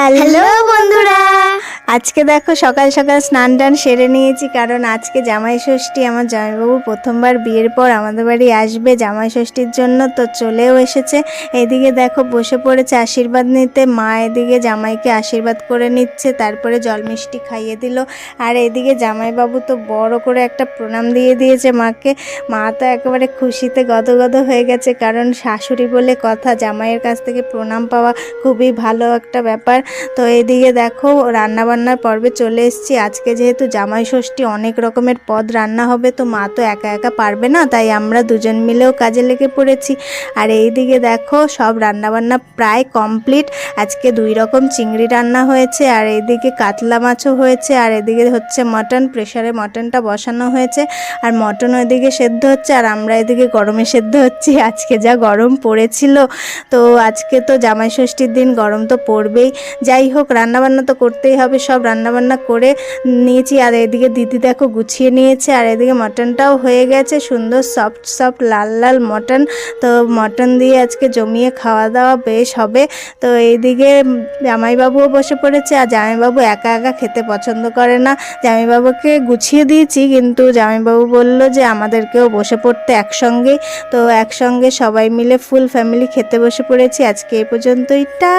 Hello বন্ধুরা। আজকে দেখো সকাল সকাল স্নান টান সেরে নিয়েছি, কারণ আজকে জামাই ষষ্ঠী আমার জামাইবাবু প্রথমবার বিয়ের পর আমাদের বাড়ি আসবে জামাই ষষ্ঠীর জন্য, তো চলেও এসেছে। এদিকে দেখো বসে পড়েছে আশীর্বাদ নিতে, মা এদিকে জামাইকে আশীর্বাদ করে নিচ্ছে, তারপরে জল মিষ্টি খাইয়ে দিল। আর এদিকে জামাইবাবু তো বড় করে একটা প্রণাম দিয়ে দিয়েছে মাকে। মা তো একেবারে খুশিতে গদগদ হয়ে গেছে, কারণ শাশুড়ি বলে কথা, জামাইয়ের কাছ থেকে প্রণাম পাওয়া খুবই ভালো একটা ব্যাপার। তো এদিকে দেখো রান্নাবান্নার পর্বে চলে এসেছি। আজকে যেহেতু জামাই ষষ্ঠী অনেক রকমের পদ রান্না হবে, তো মা তো একা একা পারবে না, তাই আমরা দুজন মিলেও কাজে লেগে পড়েছি। আর এইদিকে দেখো, সব রান্নাবান্না প্রায় কমপ্লিট। আজকে দুই রকম চিংড়ি রান্না হয়েছে, আর এইদিকে কাতলা মাছও হয়েছে, আর এদিকে হচ্ছে মটন প্রেশারে মটনটা বসানো হয়েছে। আর মটন ওইদিকে সেদ্ধ হচ্ছে, আর আমরা এদিকে গরমে সেদ্ধ হচ্ছি। আজকে যা গরম পড়েছিল, তো আজকে তো জামাই ষষ্ঠীর দিন গরম তো পড়বেই। যাই হোক, রান্নাবান্না তো করতেই হবে সব রান্নাবান্না করে নিয়েছি। আর এদিকে দিদি দেখো গুছিয়ে নিয়েছে, আর এদিকে মটনটাও হয়ে গেছে। সুন্দর সফট সফট লাল লাল মটন। তো মটন দিয়ে আজকে জমিয়ে খাওয়া দাওয়া বেশ হবে। তো এইদিকে জামাইবাবুও বসে পড়েছে, আর জামাইবাবু একা একা খেতে পছন্দ করে না। জামাইবাবুকে গুছিয়ে দিয়েছি, কিন্তু জামাইবাবু বলল যে আমাদেরকেও বসে পড়তে একসঙ্গেই তো একসঙ্গে সবাই মিলে ফুল ফ্যামিলি খেতে বসে পড়েছি। আজকে এই পর্যন্তই। টা